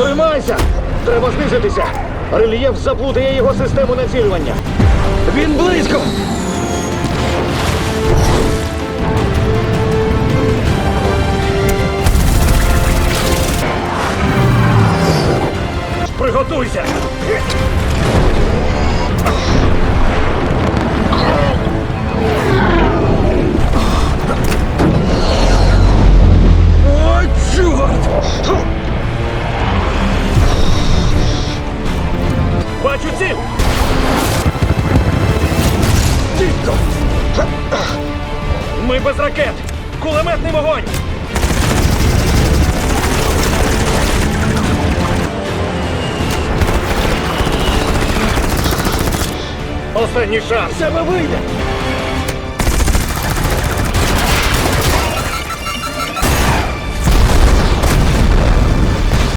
Тримайся! Треба знизитися! Рельєф заплутає його систему націлювання. Він близько! Приготуйся! О! Бачу ціль! Дідько! Ми без ракет! Кулеметний вогонь! Останній шанс! Тебе вийде!